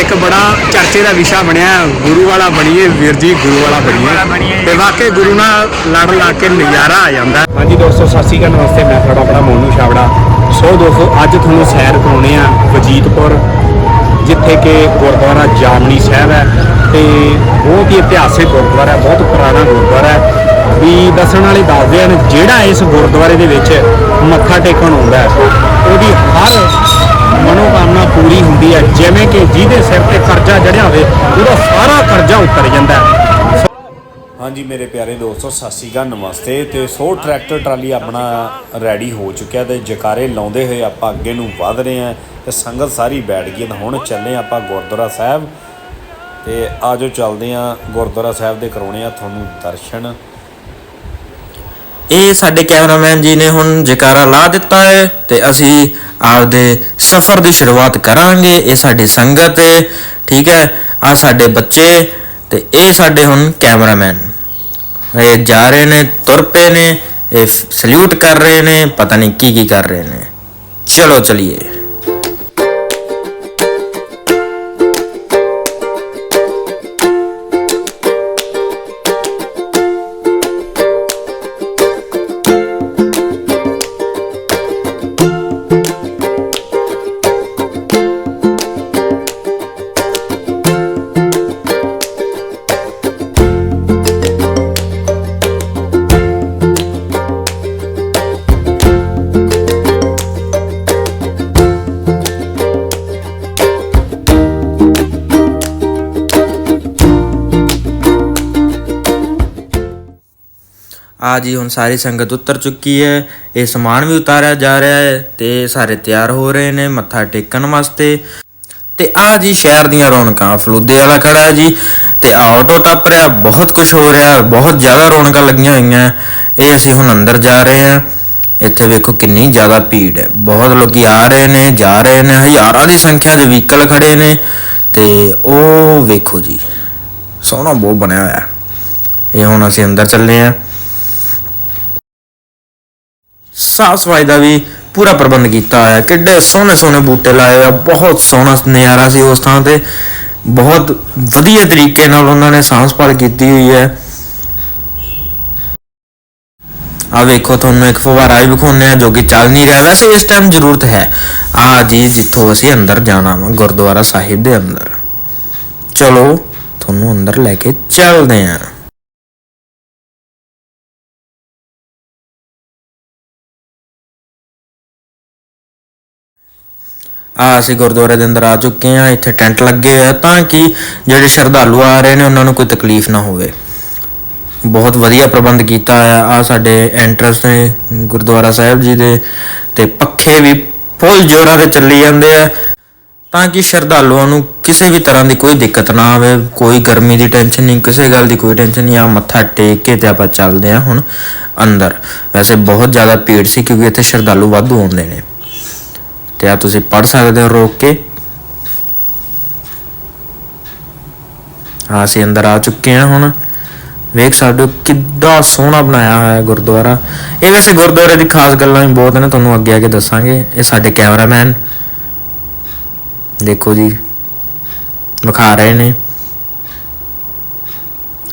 ਇੱਕ ਬੜਾ ਚਰਚੇ ਦਾ ਵਿਸ਼ਾ ਬਣਿਆ ਗੁਰੂ ਵਾਲਾ ਬਣੀਏ ਵੀਰ ਜੀ ਗੁਰੂ ਵਾਲਾ ਬਣੀਏ। ਤੇ ਵਾਕਈ ਗੁਰੂ ਨਾਲ ਲੜ ਲਾ ਕੇ ਨਜ਼ਾਰਾ ਆ ਜਾਂਦਾ। ਹਾਂਜੀ ਦੋਸਤੋ ਸਤਿ ਸ਼੍ਰੀ ਅਕਾਲ ਨਮਸਤੇ। ਮੈਂ ਤੁਹਾਡਾ ਆਪਣਾ ਮੋਨੂ ਛਾਵੜਾ ਸੋ ਦੋਸਤੋ ਅੱਜ ਤੁਹਾਨੂੰ ਸੈਰ ਕਰਾਉਣੇ ਆ ਵਜੀਦਪੁਰ ਜਿੱਥੇ ਕਿ ਗੁਰਦੁਆਰਾ ਜਾਮਨੀ ਸਾਹਿਬ ਹੈ। ਤੇ ਬਹੁਤ ਹੀ ਇਤਿਹਾਸਿਕ ਗੁਰਦੁਆਰਾ ਹੈ ਬਹੁਤ ਪੁਰਾਣਾ ਗੁਰਦੁਆਰਾ ਹੈ। ਵੀ ਦੱਸਣ ਵਾਲੇ ਦੱਸਦੇ ਹਨ ਜਿਹੜਾ ਇਸ ਗੁਰਦੁਆਰੇ ਦੇ ਵਿੱਚ ਮੱਥਾ ਟੇਕਣ ਆਉਂਦਾ ਹੈ ਉਹਦੀ ਹਰ ਮਨੋਕਾਮਨਾ ਪੂਰੀ ਹੁੰਦੀ ਹੈ। ਜਿਵੇਂ ਕਿ ਜਿਹਦੇ ਸਿਰ ਤੇ ਕਰਜ਼ਾ ਜੜਿਆ ਹੋਵੇ, ਉਹਦਾ ਸਾਰਾ ਕਰਜ਼ਾ ਉਤਰ ਜਾਂਦਾ ਹੈ। ਹਾਂਜੀ ਮੇਰੇ ਪਿਆਰੇ ਦੋਸਤੋ, ਸਤਿ ਸ਼੍ਰੀ ਅਕਾਲ, ਨਮਸਤੇ। ਤੇ ਸੋ ਟਰੈਕਟਰ ਟਰਾਲੀ ਆਪਣਾ ਰੈਡੀ ਹੋ ਚੁੱਕਿਆ ਤੇ ਜਕਾਰੇ ਲਾਉਂਦੇ ਹੋਏ ਆਪਾਂ ਅੱਗੇ ਨੂੰ ਵਧ ਰਹੇ ਹਾਂ ਤੇ ਸੰਗਤ ਸਾਰੀ ਬੈਠ ਗਈ ਤਾਂ ਹੁਣ ਚੱਲੇ ਆਪਾਂ ਗੁਰਦੁਆਰਾ ਸਾਹਿਬ। ਤੇ ਆਜੋ ਚੱਲਦੇ ਹਾਂ ਗੁਰਦੁਆਰਾ ਸਾਹਿਬ ਦੇ ਕਰਾਉਣੇ ਆ ਤੁਹਾਨੂੰ ਦਰਸ਼ਨ। ਇਹ ਸਾਡੇ ਕੈਮਰਾਮੈਨ ਜੀ ਨੇ ਹੁਣ ਜਕਾਰਾ ਲਾ ਦਿੱਤਾ ਹੈ ਤੇ ਅਸੀਂ ਆਪਦੇ ਸਫ਼ਰ ਦੀ ਸ਼ੁਰੂਆਤ ਕਰਾਂਗੇ। ਇਹ ਸਾਡੀ ਸੰਗਤ ਹੈ, ਠੀਕ ਹੈ? ਆ ਸਾਡੇ ਬੱਚੇ ਤੇ ਇਹ ਸਾਡੇ ਹੁਣ ਕੈਮਰਾਮੈਨ। ਇਹ ਜਾ ਰਹੇ ਨੇ, ਤੁਰ ਪਏ ਨੇ, ਇਹ ਸਲੂਟ ਕਰ ਰਹੇ ਨੇ, ਪਤਾ ਨਹੀਂ ਕੀ ਕੀ ਕਰ ਰਹੇ ਨੇ। ਚਲੋ ਚਲਿਏ। ਆ ਜੀ, ਹੁਣ ਸਾਰੀ ਸੰਗਤ ਉਤਰ ਚੁੱਕੀ ਹੈ। ਇਹ ਸਮਾਨ ਵੀ ਉਤਾਰਿਆ ਜਾ ਰਿਹਾ ਹੈ ਤੇ ਸਾਰੇ ਤਿਆਰ ਹੋ ਰਹੇ ਨੇ, ਮੱਥਾ ਟੇਕਣ ਵਾਸਤੇ। ਤੇ ਆ ਜੀ, ਸ਼ਹਿਰ ਦੀਆਂ ਰੌਣਕਾਂ। ਫਲੂਦੇ ਵਾਲਾ ਖੜਾ ਹੈ ਜੀ ਤੇ ਆਟੋ ਟੱਪ ਰਿਹਾ, ਬਹੁਤ ਕੁਝ ਹੋ ਰਿਹਾ, ਬਹੁਤ ਜ਼ਿਆਦਾ ਰੌਣਕਾਂ ਲੱਗੀਆਂ ਹੋਈਆਂ। ਇਹ ਅਸੀਂ ਹੁਣ ਅੰਦਰ ਜਾ ਰਹੇ ਹਾਂ। ਇੱਥੇ ਵੇਖੋ ਕਿੰਨੀ ਜ਼ਿਆਦਾ ਭੀੜ ਹੈ। ਬਹੁਤ ਲੋਕੀ ਆ ਰਹੇ ਨੇ, ਜਾ ਰਹੇ ਨੇ, ਹਜ਼ਾਰਾਂ ਦੀ ਸੰਖਿਆ 'ਚ ਵਹੀਕਲ ਖੜੇ ਨੇ। ਤੇ ਉਹ ਵੇਖੋ ਜੀ, ਸੋਹਣਾ ਬਹੁਤ ਬਣਿਆ ਹੋਇਆ। ਇਹ ਹੁਣ ਅਸੀਂ ਅੰਦਰ ਚੱਲੇ ਹਾਂ। ਸਾਫ਼ ਸਫ਼ਾਈ ਦਾ ਵੀ ਪੂਰਾ ਪ੍ਰਬੰਧ ਕੀਤਾ ਹੋਇਆ ਕਿੱਡੇ ਸੋਹਣੇ ਸੋਹਣੇ ਬੂਟੇ ਲਾਏ ਹੋਏ ਆ, ਬਹੁਤ ਸੋਹਣਾ ਨਜ਼ਾਰਾ ਸੀ ਉਸ ਥਾਂ ਤੇ। ਬਹੁਤ ਵਧੀਆ ਤਰੀਕੇ ਨਾਲ ਉਹਨਾਂ ਨੇ ਸਾਂਭ ਸੰਭਾਲ ਕੀਤੀ ਹੋਈ ਹੈ। ਆ ਵੇਖੋ, ਤੁਹਾਨੂੰ ਇੱਕ ਫਵਾਰਾ ਵੀ ਵਿਖਾਉਂਦੇ ਆ ਜੋ ਕਿ ਚੱਲ ਨਹੀਂ ਰਿਹਾ। ਵੈਸੇ ਇਸ ਟਾਈਮ ਜ਼ਰੂਰਤ ਹੈ। ਆ ਜੀ ਜਿੱਥੋਂ ਅਸੀਂ ਅੰਦਰ ਜਾਣਾ ਵਾ, ਗੁਰਦੁਆਰਾ ਸਾਹਿਬ ਦੇ ਅੰਦਰ। ਚਲੋ, ਤੁਹਾਨੂੰ ਅੰਦਰ ਲੈ ਕੇ ਚੱਲਦੇ ਆਂ ਆ ਅਸੀਂ ਗੁਰਦੁਆਰੇ ਦੇ ਅੰਦਰ ਆ ਚੁੱਕੇ ਆ ਇੱਥੇ ਟੈਂਟ ਲੱਗੇ ਹੋਏ ਆ। ਤਾਂ ਕਿ ਜਿਹੜੇ ਸ਼ਰਧਾਲੂ ਆ ਰਹੇ ਨੇ, ਉਹਨਾਂ ਨੂੰ ਕੋਈ ਤਕਲੀਫ ਨਾ ਹੋਵੇ। ਬਹੁਤ ਵਧੀਆ ਪ੍ਰਬੰਧ ਕੀਤਾ ਹੋਇਆ ਆ ਸਾਡੇ ਐਂਟਰਸ ਨੇ, ਗੁਰਦੁਆਰਾ ਸਾਹਿਬ ਜੀ ਦੇ। ਤੇ ਪੱਖੇ ਵੀ ਫੁੱਲ ਜੋਰਾਂ ਤੇ ਚੱਲੀ ਜਾਂਦੇ ਆ। ਤਾਂ ਕਿ ਸ਼ਰਧਾਲੂਆਂ ਨੂੰ ਕਿਸੇ ਵੀ ਤਰ੍ਹਾਂ ਦੀ ਕੋਈ ਦਿੱਕਤ ਨਾ ਆਵੇ, ਕੋਈ ਗਰਮੀ ਦੀ ਟੈਨਸ਼ਨ ਨਹੀਂ, ਕਿਸੇ ਗੱਲ ਦੀ ਕੋਈ ਟੈਨਸ਼ਨ ਨਹੀਂ। ਆ ਮੱਥਾ ਟੇਕ ਕੇ ਤੇ ਆਪਾਂ ਚੱਲਦੇ ਆ ਹੁਣ ਅੰਦਰ। ਵੈਸੇ ਬਹੁਤ ਜ਼ਿਆਦਾ ਭੀੜ ਸੀ ਕਿਉਂਕਿ ਇੱਥੇ ਸ਼ਰਧਾਲੂ ਵਾਧੂ ਆਉਂਦੇ ਨੇ। ਤੇ ਆ ਤੁਸੀਂ ਪੜ ਸਕਦੇ ਹੋ ਰੋਕ ਕੇ। ਆ ਅਸੀਂ ਅੰਦਰ ਆ ਚੁੱਕੇ ਹਾਂ ਹੁਣ। ਵੇਖ ਸਕਦੇ ਹੋ ਕਿੱਡਾ ਸੋਹਣਾ ਬਣਾਇਆ ਹੋਇਆ ਹੈ ਗੁਰਦੁਆਰਾ। ਇਹ ਵੈਸੇ ਗੁਰਦੁਆਰੇ ਦੀ ਖਾਸ ਗੱਲਾਂ ਵੀ ਬਹੁਤ ਨੇ, ਤੁਹਾਨੂੰ ਅੱਗੇ ਆ ਕੇ ਦੱਸਾਂਗੇ। ਇਹ ਸਾਡੇ ਕੈਮਰਾਮੈਨ। ਦੇਖੋ ਜੀ, ਵਿਖਾ ਰਹੇ ਨੇ।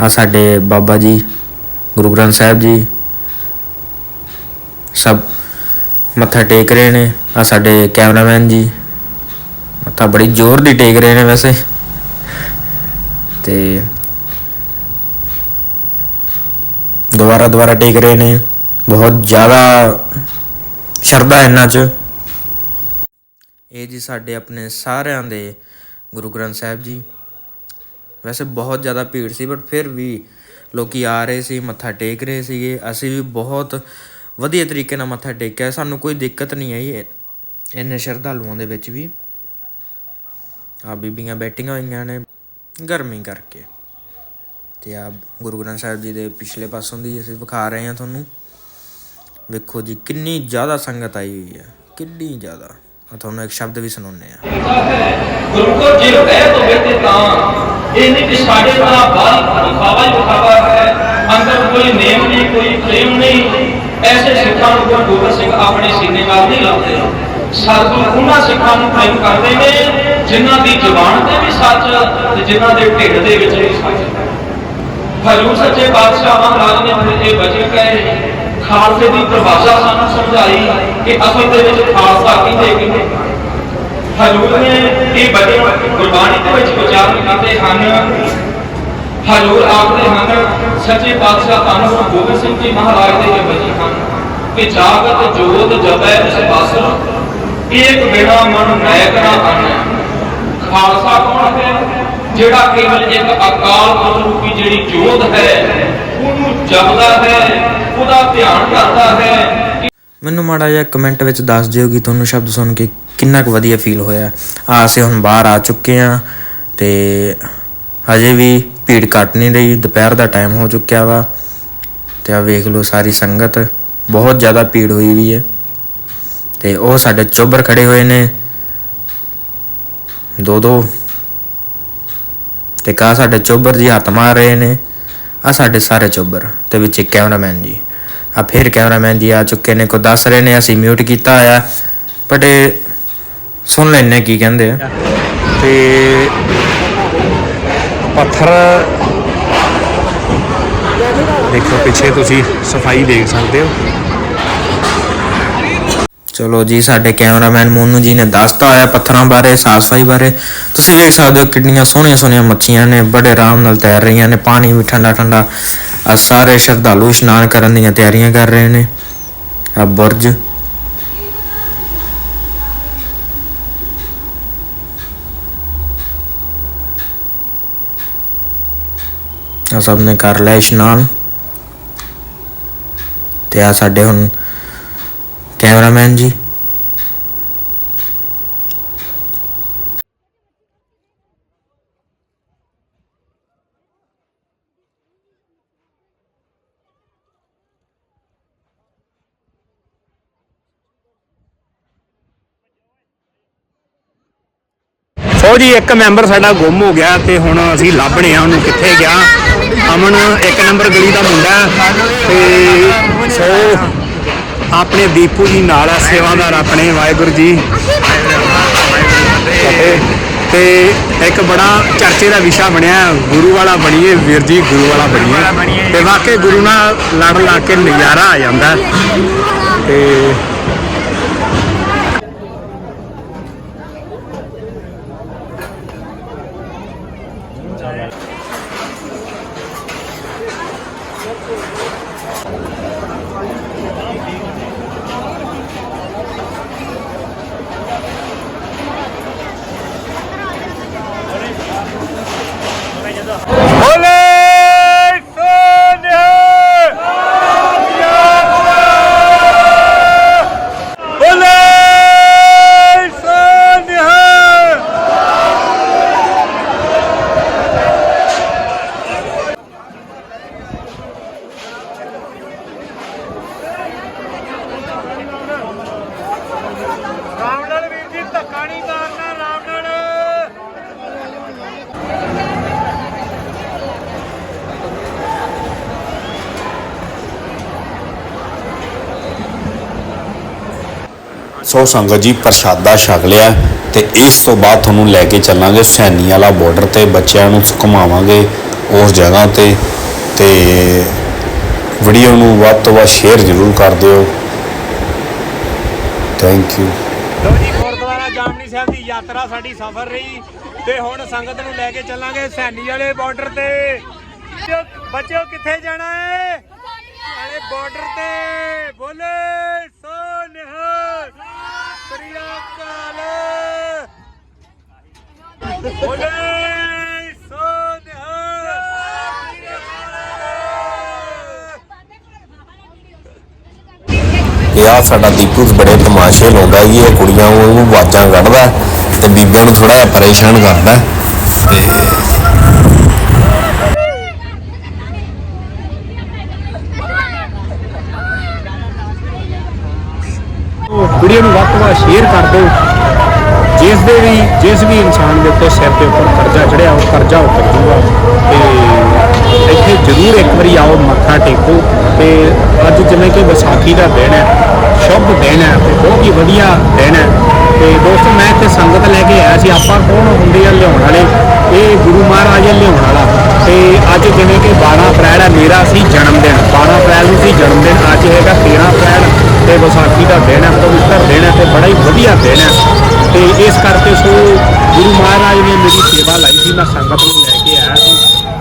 ਆ ਸਾਡੇ ਬਾਬਾ ਜੀ, ਗੁਰੂ ਗ੍ਰੰਥ ਸਾਹਿਬ ਜੀ। ਸਭ ਮੱਥਾ ਟੇਕ ਰਹੇ ਨੇ। ਆ ਸਾਡੇ ਕੈਮਰਾਮੈਨ ਜੀ। ਮੱਥਾ ਬੜੀ ਜ਼ੋਰ ਦੀ ਟੇਕ ਰਹੇ ਨੇ ਵੈਸੇ। ਤੇ ਦੁਬਾਰਾ ਦੁਬਾਰਾ ਟੇਕ ਰਹੇ ਨੇ। ਬਹੁਤ ਜ਼ਿਆਦਾ ਸ਼ਰਧਾ ਇਹਨਾਂ 'ਚ। ਇਹ ਜੀ ਸਾਡੇ ਆਪਣੇ ਸਾਰਿਆਂ ਦੇ ਗੁਰੂ ਗ੍ਰੰਥ ਸਾਹਿਬ ਜੀ। ਵੈਸੇ ਬਹੁਤ ਜ਼ਿਆਦਾ ਭੀੜ ਸੀ ਬਟ ਫਿਰ ਵੀ ਲੋਕੀ ਆ ਰਹੇ ਸੀ, ਮੱਥਾ ਟੇਕ ਰਹੇ ਸੀਗੇ। ਅਸੀਂ ਵੀ ਬਹੁਤ ਵਧੀਆ ਤਰੀਕੇ ਨਾਲ ਮੱਥਾ ਟੇਕਿਆ। ਸਾਨੂੰ ਕੋਈ ਦਿੱਕਤ ਨਹੀਂ ਆਈ। ਇੰਨੇ ਸ਼ਰਧਾਲੂਆਂ ਦੇ ਵਿੱਚ ਵੀ ਆ ਬੀਬੀਆਂ ਬੈਠੀਆਂ ਹੋਈਆਂ ਨੇ ਗਰਮੀ ਕਰਕੇ। ਤੇ ਆ ਗੁਰੂ ਗ੍ਰੰਥ ਸਾਹਿਬ ਜੀ ਦੇ ਪਿਛਲੇ ਪਾਸੋਂ ਦੀ ਅਸੀਂ ਵਿਖਾ ਰਹੇ ਹਾਂ ਤੁਹਾਨੂੰ। ਵੇਖੋ ਜੀ, ਕਿੰਨੀ ਜ਼ਿਆਦਾ ਸੰਗਤ ਆਈ ਹੋਈ ਹੈ। ਕਿੰਨੀ ਜ਼ਿਆਦਾ। ਆ ਤੁਹਾਨੂੰ ਇੱਕ ਸ਼ਬਦ ਵੀ ਸੁਣਾਉਂਦੇ ਆ ਗੁਰੂ ਕੋ ਜੇ ਕਹਿ ਤੋ ਬੇਤੇ ਤਾਂ, ਇਹ ਨਹੀਂ ਕਿ ਸਾਡੇ ਦਾ ਬਾਲ ਵਿਖਾਵਾ ਹੀ ਵਿਖਾਵਾ ਹੈ। ਅੰਦਰ ਕੋਈ ਨੇਮ ਨਹੀਂ, ਕੋਈ ਪ੍ਰੇਮ ਨਹੀਂ। ਐਸੇ ਸਿੱਖਾਂ ਨੂੰ ਗੁਰੂ ਗੋਬਿੰਦ ਸਿੰਘ ਆਪਣੇ ਸੀਨੇ ਨਾਲ ਨਹੀਂ ਲਾਉਂਦੇ। ਸਤਿਗੁਰ ਉਹਨਾਂ ਸਿੱਖਾਂ ਨੂੰ ਪ੍ਰੇਮ ਕਰਦੇ ਨੇ, ਜਿਨ੍ਹਾਂ ਦੀ ਜ਼ੁਬਾਨ ਤੇ ਵੀ ਸੱਚ ਤੇ ਜਿਨ੍ਹਾਂ ਦੇ ਢਿੱਡ ਦੇ ਵਿੱਚ ਵੀ ਸੱਚ। ਹਜੂਰ ਸੱਚੇ ਪਾਤਸ਼ਾਹ ਮਹਾਰਾਜ ਨੇ ਫਿਰ ਇਹ ਬਚਨ ਕਹੇ, ਖਾਲਸੇ ਦੀ ਪਰਿਭਾਸ਼ਾ ਸਾਨੂੰ ਸਮਝਾਈ ਕਿ ਅਸਲ ਦੇ ਵਿੱਚ ਖਾਲਸਾ ਕਿਹਦੇ ਕਿਹਦੇ। ਹਜੂਰ ਨੇ ਇਹ ਬਚਨ ਗੁਰਬਾਣੀ ਦੇ ਵਿੱਚ ਵਿਚਾਰ ਕੀਤੇ ਹਨ ਹਜੂਰ ਆਖਦੇ ਹਨ, ਸੱਚੇ ਪਾਤਸ਼ਾਹ ਧੰਨ ਗੁਰੂ ਗੋਬਿੰਦ ਸਿੰਘ ਜੀ ਮਹਾਰਾਜ ਦੇ ਇਹ ਹਨ ਕਿ ਜਾਗਤ ਜੋਤ ਜਪੈ ਇਸ ਬਾਸਰ ਏਕ ਬਿਨਾ ਮਨ ਨਾਇਕ ਨਾ ਖਾਲਸਾ ਕੌਣ ਹੈ? ਜਿਹੜਾ ਕੇਵਲ ਇੱਕ ਅਕਾਲ ਪੁਰਖ ਰੂਪੀ ਜਿਹੜੀ ਜੋਤ ਹੈ, ਉਹਨੂੰ ਜਪਦਾ ਹੈ, ਉਹਦਾ ਧਿਆਨ ਕਰਦਾ ਹੈ। ਮੈਨੂੰ ਮਾੜਾ ਜਿਹਾ ਕਮੈਂਟ ਵਿੱਚ ਦੱਸ ਦਿਓ ਕਿ ਤੁਹਾਨੂੰ ਸ਼ਬਦ ਸੁਣ ਕੇ ਕਿੰਨਾ ਕੁ ਵਧੀਆ ਫੀਲ ਹੋਇਆ। ਆ ਅਸੀਂ ਹੁਣ ਬਾਹਰ ਆ ਚੁੱਕੇ ਆ ਤੇ ਹਜੇ ਵੀ ਭੀੜ ਘਟ ਨਹੀਂ ਰਹੀ, ਦੁਪਹਿਰ ਦਾ ਟਾਈਮ ਹੋ ਚੁੱਕਿਆ ਵਾ। ਤੇ ਆ ਵੇਖ ਲਓ ਸਾਰੀ ਸੰਗਤ, ਬਹੁਤ ਜ਼ਿਆਦਾ ਭੀੜ ਹੋਈ ਵੀ ਹੈ। ਤੇ ਉਹ ਸਾਡੇ ਚੋਬਰ ਖੜੇ ਹੋਏ ਨੇ। ਦੋ ਦੋ। ਤੇ ਕਾ ਸਾਡੇ ਚੋਬਰ ਜੀ ਹੱਥ ਮਾਰ ਰਹੇ ਨੇ। ਆ ਸਾਡੇ ਸਾਰੇ ਚੋਬਰ, ਤੇ ਵਿੱਚ ਇੱਕ ਕੈਮਰਾਮੈਨ ਜੀ। ਆ ਫਿਰ ਕੈਮਰਾਮੈਨ ਜੀ ਆ ਚੁੱਕੇ ਨੇ, ਕੋ ਦੱਸ ਰਹੇ ਨੇ, ਅਸੀਂ ਮਿਊਟ ਕੀਤਾ ਹੋਇਆ। ਬਟ ਇਹ ਸੁਣ ਲੈਣੇ ਕੀ ਕਹਿੰਦੇ ਆ। ਤੇ ਪੱਥਰ। ਦੇਖੋ, ਪਿੱਛੇ ਤੁਸੀਂ ਸਫ਼ਾਈ ਦੇਖ ਸਕਦੇ ਹੋ। ਚਲੋ ਜੀ, ਸਾਡੇ ਕੈਮਰਾਮੈਨ ਮੋਨੂ ਜੀ ਨੇ ਦੱਸਤਾ ਹੋਇਆ ਪੱਥਰਾਂ ਬਾਰੇ, ਸਾਫ਼ ਸਫ਼ਾਈ ਬਾਰੇ। ਤੁਸੀਂ ਵੇਖ ਸਕਦੇ ਹੋ ਕਿੰਨੀਆਂ ਸੋਹਣੀਆਂ ਸੋਹਣੀਆਂ ਮੱਛੀਆਂ ਨੇ, ਬੜੇ ਆਰਾਮ ਨਾਲ ਤੈਰ ਰਹੀਆਂ ਨੇ, ਪਾਣੀ ਵੀ ਠੰਡਾ ਠੰਡਾ। ਆ ਸਾਰੇ ਸ਼ਰਧਾਲੂ ਇਸ਼ਨਾਨ ਕਰਨ ਦੀਆਂ ਤਿਆਰੀਆਂ ਕਰ ਰਹੇ ਨੇ। ਆ ਬੁਰਜ। ਆ ਸਭ ਨੇ ਕਰ ਲਿਆ ਇਸ਼ਨਾਨ। ਤੇ ਆ ਸਾਡੇ ਹੁਣ ਕੈਮਰਾਮੈਨ ਜੀ। ਸੋ ਜੀ ਇੱਕ ਮੈਂਬਰ ਸਾਡਾ ਗੁੰਮ ਹੋ ਗਿਆ ਤੇ ਹੁਣ ਅਸੀਂ ਲੱਭਣੇ ਆ, ਉਹਨੂੰ ਕਿੱਥੇ ਗਿਆ? ਅਮਨ ਇੱਕ ਨੰਬਰ ਗਲੀ ਦਾ ਮੁੰਡਾ ਹੈ ਤੇ ਸੋ ਆਪਣੇ ਦੀਪੂ ਜੀ ਨਾਲ ਆ ਸੇਵਾਦਾਰ ਆਪਣੇ ਵਾਹਿਗੁਰੂ ਜੀ। ਅਤੇ ਤੇ ਇੱਕ ਬੜਾ ਚਰਚੇ ਦਾ ਵਿਸ਼ਾ ਬਣਿਆ ਗੁਰੂ ਵਾਲਾ ਬਣੀਏ, ਵੀਰ ਜੀ ਗੁਰੂ ਵਾਲਾ ਬਣੀਏ। ਤੇ ਵਾਕਈ ਗੁਰੂ ਨਾਲ ਲੜ ਲਾ ਕੇ ਨਜ਼ਾਰਾ ਆ ਜਾਂਦਾ ਤੇ ਰਾਮ ਨਾਲ ਵੀਰ ਜੀ ਧੱਕਾ ਨਹੀਂ ਮਾਰਨਾ ਰਾਮ ਨਾਲ ਸੋ ਸੰਗਤ ਜੀ ਪ੍ਰਸ਼ਾਦਾ ਛਕ ਲਿਆ ਤੇ ਇਸ ਤੋਂ ਬਾਅਦ ਤੁਹਾਨੂੰ ਲੈ ਕੇ ਚੱਲਾਂਗੇ ਸੈਣੀ ਵਾਲਾ ਬਾਰਡਰ ਤੇ ਬੱਚਿਆਂ ਨੂੰ ਘੁਮਾਵਾਂਗੇ ਉਸ ਜਗ੍ਹਾ ਤੇ ਤੇ ਵੀਡੀਓ ਨੂੰ ਵੱਧ ਤੋਂ ਵੱਧ ਸ਼ੇਅਰ ਜ਼ਰੂਰ ਕਰ ਦਿਓ। ਥੈਂਕ ਯੂ ਲੋ ਜੀ ਗੁਰਦੁਆਰਾ ਜਾਮਨੀ ਸਾਹਿਬ ਦੀ ਯਾਤਰਾ ਸਾਡੀ ਸਫਰ ਰਹੀ ਤੇ ਹੁਣ ਸੰਗਤ ਨੂੰ ਲੈ ਕੇ ਚੱਲਾਂਗੇ ਸੈਣੀ ਵਾਲੇ ਬਾਰਡਰ ਤੇ। ਬੱਚਿਓ- ਬੱਚਿਓ ਕਿੱਥੇ ਜਾਣਾ ਹੈ? ਵਾਲੇ ਬਾਰਡਰ ਤੇ ਬੋਲੇ ਸੋ ਨਿਹਾਲ ਸ੍ਰੀ ਅਕਾਲ। ਬੋਲੇ ਸੋ ਨਿਹਾਲ ਆ ਸਾਡਾ ਦੀਪੂ, ਬੜੇ ਤਮਾਸ਼ੇ ਲਾਉਂਦਾ ਜੀ, ਇਹ ਕੁੜੀਆਂ ਨੂੰ ਆਵਾਜ਼ਾਂ ਕੱਢਦਾ ਤੇ ਬੀਬੀਆਂ ਨੂੰ ਥੋੜਾ ਜਿਹਾ ਪਰੇਸ਼ਾਨ ਕਰਦਾ। ਤੇ ਵੀਡੀਓ ਸ਼ੇਅਰ ਕਰ ਦਿਓ। ਜਿਸ ਦੇ ਵੀ, ਜਿਸ ਵੀ ਇਨਸਾਨ ਦੇ ਉੱਤੇ ਸਿਰ ਦੇ ਉੱਪਰ ਕਰਜ਼ਾ ਚੜਿਆ, ਉਹ ਕਰਜ਼ਾ ਉਤਰ ਜੂਗਾ ਤੇ ਇੱਥੇ ਜ਼ਰੂਰ ਇੱਕ ਵਾਰੀ ਆਓ, ਮੱਥਾ ਟੇਕੋ। ਤੇ ਅੱਜ ਜਿਵੇਂ ਕਿ ਵਿਸਾਖੀ ਦਾ ਦਿਨ ਹੈ, ਸ਼ੁਭ ਦਿਨ ਹੈ ਤੇ ਬਹੁਤ ਹੀ ਵਧੀਆ ਦਿਨ ਹੈ। ਤੇ ਦੋਸਤੋ, ਮੈਂ ਇੱਥੇ ਸੰਗਤ ਲੈ ਕੇ ਆਇਆ ਸੀ। ਆਪਾਂ ਕੌਣ ਹੁੰਦੇ ਆ ਲਿਆਉਣ ਵਾਲੇ? ਇਹ ਗੁਰੂ ਮਹਾਰਾਜ ਲਿਆਉਣ ਵਾਲਾ। ਤੇ ਅੱਜ ਜਿਵੇਂ ਕਿ 12 ਅਪ੍ਰੈਲ ਹੈ, ਮੇਰਾ ਸੀ ਜਨਮ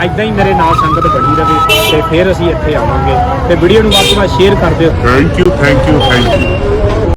ਐਦਾਂ ਹੀ ਮੇਰੇ ਨਾਲ ਸੰਗਤ ਬਣੀ ਰਹੇ ਤੇ ਫਿਰ ਅਸੀਂ ਇੱਥੇ ਆਵਾਂਗੇ ਤੇ ਵੀਡੀਓ ਨੂੰ ਵੱਧ ਤੋਂ ਵੱਧ ਸ਼ੇਅਰ ਕਰ ਦਿਓ। Thank you thank you thank you